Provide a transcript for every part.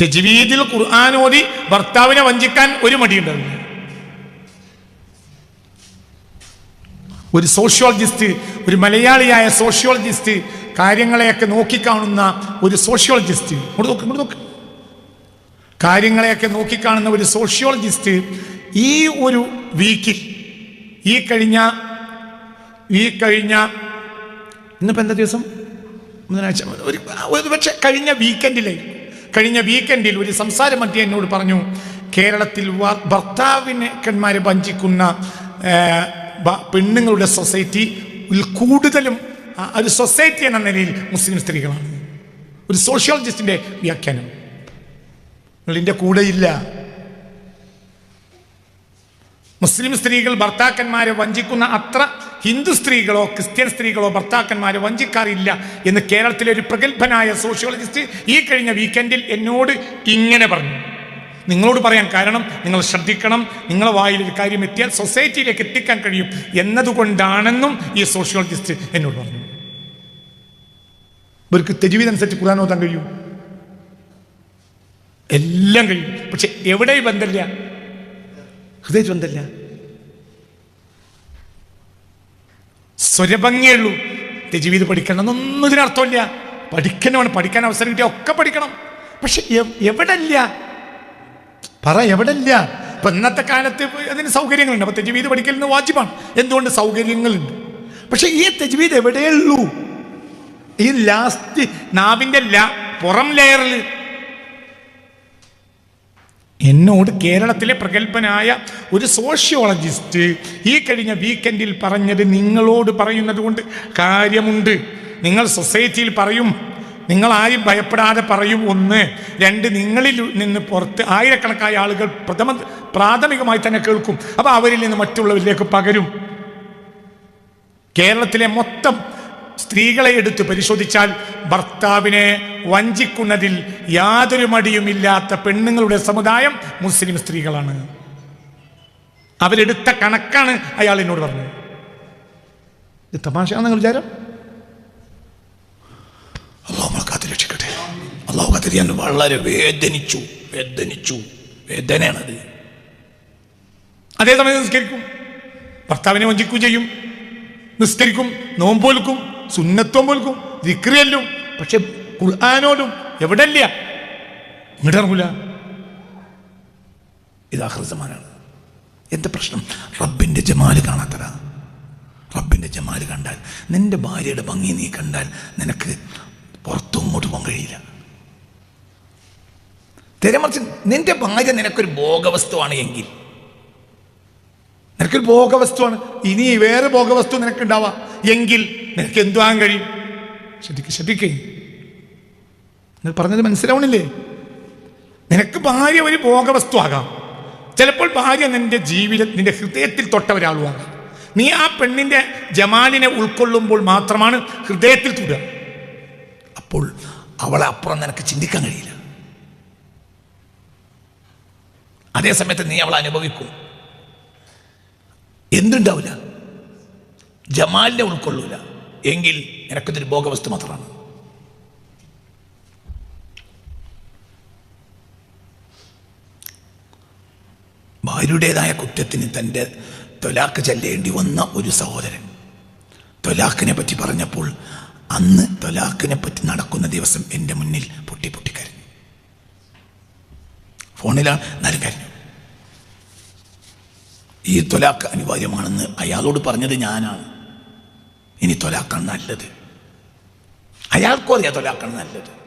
തെജ്വീദിൽ ഖുർആൻ ഓതി ഭർത്താവിനെ വഞ്ചിക്കാൻ ഒരു മടിയുണ്ടാവില്ല. ഒരു സോഷ്യോളജിസ്റ്റ് ഒരു മലയാളിയായ സോഷ്യോളജിസ്റ്റ് കാര്യങ്ങളെയൊക്കെ നോക്കിക്കാണുന്ന ഒരു സോഷ്യോളജിസ്റ്റ്. ഇങ്ങോട്ട് നോക്ക് ഇങ്ങോട്ട് നോക്ക്. കാര്യങ്ങളെയൊക്കെ നോക്കിക്കാണുന്ന ഒരു സോഷ്യോളജിസ്റ്റ് ഈ ഒരു വീക്കിൽ ഈ കഴിഞ്ഞ ഈ കഴിഞ്ഞ ഇന്നിപ്പോൾ എന്താ ദിവസം? ഒരു പക്ഷെ കഴിഞ്ഞ വീക്കെൻഡിലെ കഴിഞ്ഞ വീക്കെൻഡിൽ ഒരു സംസാര മധ്യ എന്നോട് പറഞ്ഞു കേരളത്തിൽ ഭർത്താവിനെക്കന്മാരെ വഞ്ചിക്കുന്ന പെണ്ണുങ്ങളുടെ സൊസൈറ്റി കൂടുതലും ഒരു സൊസൈറ്റി എന്ന നിലയിൽ മുസ്ലിം സ്ത്രീകളാണ്. ഒരു സോഷ്യോളജിസ്റ്റിന്റെ വ്യാഖ്യാനം. നിങ്ങളിന്റെ കൂടെയില്ല മുസ്ലിം സ്ത്രീകൾ ഭർത്താക്കന്മാരെ വഞ്ചിക്കുന്ന അത്ര ഹിന്ദു സ്ത്രീകളോ ക്രിസ്ത്യൻ സ്ത്രീകളോ ഭർത്താക്കന്മാരെ വഞ്ചിക്കാറില്ല എന്ന് കേരളത്തിലെ ഒരു പ്രഗത്ഭനായ സോഷ്യോളജിസ്റ്റ് ഈ കഴിഞ്ഞ വീക്കെൻഡിൽ എന്നോട് ഇങ്ങനെ പറഞ്ഞു. നിങ്ങളോട് പറയാൻ കാരണം നിങ്ങൾ ശ്രദ്ധിക്കണം നിങ്ങളെ വായിൽ ഒരു കാര്യം എത്തിയാൽ സൊസൈറ്റിയിലേക്ക് എത്തിക്കാൻ കഴിയും എന്നതുകൊണ്ടാണെന്നും ഈ സോഷ്യോളജിസ്റ്റ് എന്നോട് പറഞ്ഞു. ഇവർക്ക് തെജുവിതനുസരിച്ച് ഖുർആൻ ഓതാൻ കഴിയും? എല്ലാം കഴിയും. പക്ഷെ എവിടെ ബന്ധമില്ല. ഹൃദയത്തിൽ ബന്ധമില്ല സ്വരഭംഗിയുള്ളൂ ജീവിതം പഠിക്കണം എന്നൊന്നും ഇതിനർത്ഥമില്ല. പഠിക്കണമാണ് പഠിക്കാൻ അവസരം കിട്ടിയ ഒക്കെ പഠിക്കണം. പക്ഷെ എവ്- എവിടെല്ല? പറ എവിടെല്ല? ഇപ്പൊ ഇന്നത്തെ കാലത്ത് അതിന് സൗകര്യങ്ങളുണ്ട്. അപ്പൊ തെജീവീത് പഠിക്കലിന് വാജിബാണ്. എന്തുകൊണ്ട് സൗകര്യങ്ങളുണ്ട്? പക്ഷെ ഈ തെജീവീത് എവിടെയുള്ളൂ ഈ ലാസ്റ്റ് നാവിന്റെ ലാ പുറം ലെയറിൽ എന്നോട് കേരളത്തിലെ പ്രഗത്ഭനായ ഒരു സോഷ്യോളജിസ്റ്റ് ഈ കഴിഞ്ഞ വീക്കെൻഡിൽ പറഞ്ഞത് നിങ്ങളോട് പറയുന്നത് കൊണ്ട് കാര്യമുണ്ട്. നിങ്ങൾ സൊസൈറ്റിയിൽ പറയും. നിങ്ങൾ ആരും ഭയപ്പെടാതെ പറയും ഒന്ന്. രണ്ട് നിങ്ങളിൽ നിന്ന് പുറത്ത് ആയിരക്കണക്കായ ആളുകൾ പ്രഥമ പ്രാഥമികമായി തന്നെ കേൾക്കും. അപ്പോൾ അവരിൽ നിന്ന് മറ്റുള്ളവരിലേക്ക് പകരും. കേരളത്തിലെ മൊത്തം സ്ത്രീകളെ എടുത്ത് പരിശോധിച്ചാൽ ഭർത്താവിനെ വഞ്ചിക്കുന്നതിൽ യാതൊരു മടിയുമില്ലാത്ത പെണ്ണുങ്ങളുടെ സമുദായം മുസ്ലിം സ്ത്രീകളാണ്. അവരെടുത്ത കണക്കാണ് അയാൾ എന്നോട് പറഞ്ഞത്. ഇത് തമാശയാണെന്ന് വിചാരം? അള്ളാഹു അള്ളാഹു വളരെ വേദനിച്ചു വേദനിച്ചു. വേദനയാണത്. അതേസമയം നിസ്കരിക്കും. ഭർത്താവിനെ വഞ്ചിക്കുകയും ചെയ്യും. നിസ്കരിക്കും നോമ്പോൽക്കും സുന്നത്വം പോൽക്കും വിക്രിയല്ലും പക്ഷെ ഖുർആാനോലും എവിടെല്ല? ഇടറൂല ഇത് സമാനാണ്. എന്താ പ്രശ്നം? റബ്ബിന്റെ ജമാൽ കാണാത്തതാ. റബ്ബിന്റെ ജമാൽ കണ്ടാൽ നിന്റെ ഭാര്യയുടെ ഭംഗി നീ കണ്ടാൽ നിനക്ക് പുറത്തും ഇങ്ങോട്ട് പോകാൻ കഴിയില്ല. തിരമറിച്ച് നിന്റെ ഭാര്യ നിനക്കൊരു ഭോഗവസ്തുവാണ് എങ്കിൽ. നിനക്കൊരു ഭോഗവസ്തുവാണ്. ഇനി വേറെ ഭോഗവസ്തു നിനക്ക് ഉണ്ടാവാം എങ്കിൽ നിനക്ക് എന്തുവാൻ കഴിയും? ശ്രദ്ധിക്ക ശ്രദ്ധിക്കേ നിങ്ങൾ പറഞ്ഞത് മനസ്സിലാവണില്ലേ? നിനക്ക് ഭാര്യ ഒരു ഭോഗവസ്തു ആകാം ചിലപ്പോൾ ഭാര്യ നിന്റെ ജീവിത നിന്റെ ഹൃദയത്തിൽ തൊട്ട ഒരാളും ആകാം നീ ആ പെണ്ണിന്റെ ജമാലിനെ ഉൾക്കൊള്ളുമ്പോൾ മാത്രമാണ് ഹൃദയത്തിൽ തൊടുക. അപ്പോൾ അവളെ അപ്പുറം നിനക്ക് ചിന്തിക്കാൻ കഴിയില്ല. അതേ സമയത്ത് നീ അവളെ അനുഭവിക്കും. എന്തുണ്ടാവില്ല? ജമാലിനെ ഉൾക്കൊള്ളൂല. എങ്കിൽ നിനക്കിതൊരു ഭോഗവസ്തു മാത്രമാണ്? ഭാര്യയുടേതായ കുറ്റത്തിന് തന്റെ തൊലാക്ക് ചെല്ലേണ്ടി വന്ന ഒരു സഹോദരൻ. തൊലാക്കിനെ പറ്റി പറഞ്ഞപ്പോൾ അന്ന് തൊലാക്കിനെ പറ്റി നടക്കുന്ന ദിവസം എന്റെ മുന്നിൽ പൊട്ടി പൊട്ടിക്കരഞ്ഞു ഫോണിലാണ് എന്നാലും കരഞ്ഞു. ഈ തൊലാക്ക് അനിവാര്യമാണെന്ന് അയാളോട് പറഞ്ഞത് ഞാനാണ്. ഇനി തൊലാക്കാൻ നല്ലത്. അയാൾക്കും അറിയാം തൊലാക്കാൻ നല്ലത്.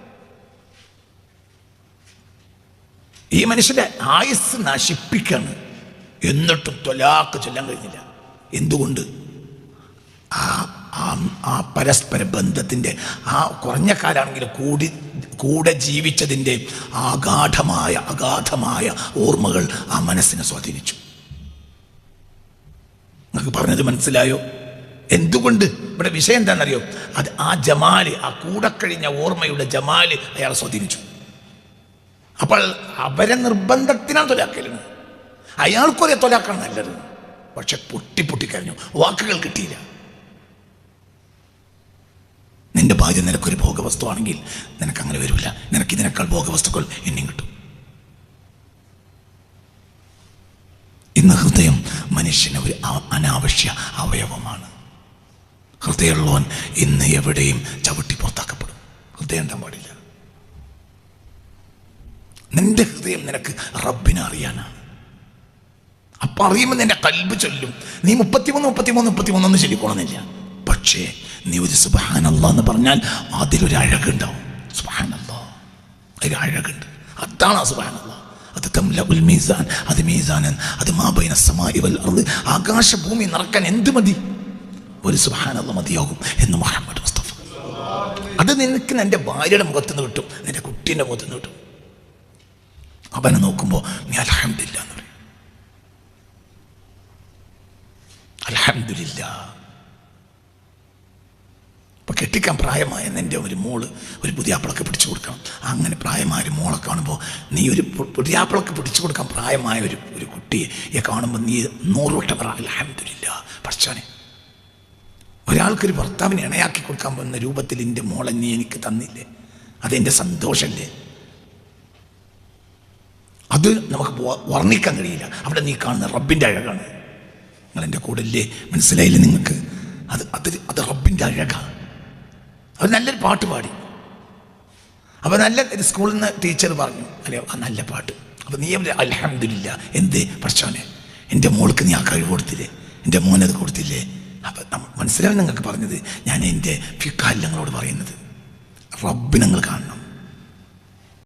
ഈ മനുഷ്യന്റെ ആയുസ് നശിപ്പിക്കാണ്. എന്നിട്ടും തൊലാക്ക് ചൊല്ലാൻ കഴിഞ്ഞില്ല. എന്തുകൊണ്ട്? ആ ആ- പരസ്പര ബന്ധത്തിന്റെ ആ കുറഞ്ഞ കാലാണെങ്കിലും കൂടി കൂടെ ജീവിച്ചതിന്റെ ആഗാഠമായ അഗാധമായ ഓർമ്മകൾ ആ മനസ്സിനെ സ്വാധീനിച്ചു. നിങ്ങൾക്ക് പറഞ്ഞത് മനസ്സിലായോ? എന്തുകൊണ്ട്? ഇവിടെ വിഷയം എന്താണെന്നറിയോ? അത് ആ ജമാൽ ആ കൂടക്കഴിഞ്ഞ ഓർമ്മയുടെ ജമാൽ അയാൾ സ്വാധീനിച്ചു. അപ്പോൾ അവരെ നിർബന്ധത്തിനാണ് തൊലാക്കലിന് അയാൾക്കൊരേ തൊലാക്കാൻ നല്ലത്. പക്ഷെ പൊട്ടി പൊട്ടിക്കരഞ്ഞു വാക്കുകൾ കിട്ടിയില്ല. നിന്റെ ഭാര്യ നിനക്കൊരു ഭോഗവസ്തുവാണെങ്കിൽ നിനക്ക് അങ്ങനെ വരില്ല നിനക്ക് ഇതിനേക്കാൾ ഭോഗവസ്തുക്കൾ എന്നെയും കിട്ടും. ഇന്ന് ഹൃദയം മനുഷ്യന് ഒരു അനാവശ്യ അവയവമാണ്. ഹൃദയമുള്ളവൻ ഇന്ന് എവിടെയും ചവിട്ടി പുറത്താക്കപ്പെടും. ഹൃദയം ഉണ്ടാൻ പാടില്ല? നിന്റെ ഹൃദയം നിനക്ക് റബ്ബിനെ അറിയാനാണ് അപ്പൊ അറിയുമ്പോൾ നിന്റെ കൽബ് ചൊല്ലും. നീ മുപ്പത്തിമൂന്ന് മുപ്പത്തിമൂന്ന് മുപ്പത്തിമൂന്നൊന്നും ചൊല്ലിക്കോണമെന്നില്ല പക്ഷേ നീ ഒരു സുബഹാനല്ല എന്ന് പറഞ്ഞാൽ അതിലൊരു അഴകുണ്ടാവും. സുബഹാനല്ല. അതിൽ അഴകുണ്ട്. അതാണ് ആ സുബഹാനല്ല. അത് തംല ഉൽ മീസാൻ അത് മീസാനൻ അത് മാബൈന സമായി വൽ അർദ്. ആകാശഭൂമി നിറക്കാൻ എന്ത് മതി? ഒരു സുഹാനുള്ള മതിയാകും എന്ന് മുഹമ്മദ് മുസ്തഫ. അത് നിനക്ക് എന്റെ ഭാര്യയുടെ മുഖത്ത് നിന്ന് കിട്ടും നിന്റെ കുട്ടീന്റെ മുഖത്ത് നിന്ന് കിട്ടും. അവനെ നോക്കുമ്പോൾ നീ അലഹമില്ല എന്ന് പറയും. അലഹമില്ല ഇപ്പം കെട്ടിക്കാൻ പ്രായമായ നിന്റെ ഒരു മോൾ ഒരു പുതിയാപ്പിളക്ക് പിടിച്ചു കൊടുക്കണം. അങ്ങനെ പ്രായമായ ഒരു മോളെ കാണുമ്പോൾ നീ ഒരു പുതിയാപ്പിളക്ക് പിടിച്ചു കൊടുക്കാൻ പ്രായമായ ഒരു ഒരു കുട്ടിയെ കാണുമ്പോൾ നീ നൂറ് വട്ടം പറ അലഹമില്ല പഠിച്ചോനെ ഒരാൾക്കൊരു ഭർത്താവിനെ ഇണയാക്കി കൊടുക്കാൻ പോകുന്ന രൂപത്തിൽ എന്റെ മോളെ നീ എനിക്ക് തന്നില്ലേ? അതെന്റെ സന്തോഷമല്ലേ അത് നമുക്ക് വർണിക്കാൻ കഴിയില്ല. അവിടെ നീ കാണുന്ന റബ്ബിന്റെ അഴകാണ്. നിങ്ങൾ എന്റെ കൂടെ ഇല്ലേ മനസ്സിലായില്ലേ നിങ്ങൾക്ക്? അത് അത് അത് റബ്ബിന്റെ അഴകാണ്. അവർ നല്ലൊരു പാട്ട് പാടി. അപ്പോൾ നല്ല സ്കൂളിൽ നിന്ന് ടീച്ചർ പറഞ്ഞു. അല്ലേ ആ നല്ല പാട്ട്. അപ്പോൾ നീ അലഹമില്ല എന്ത്? പ്രശ്നമാണ് എന്റെ മോൾക്ക് നീ ആ കഴിവ് കൊടുത്തില്ലേ? എന്റെ മോനത് കൊടുത്തില്ലേ? അപ്പം മനസ്സിലാവും നിങ്ങൾക്ക് പറഞ്ഞത്? ഞാൻ എന്റെ ഫിക്കാൽ നിങ്ങളോട് പറയുന്നത്. റബ്ബിനങ്ങൾ നിങ്ങൾ കാണണം.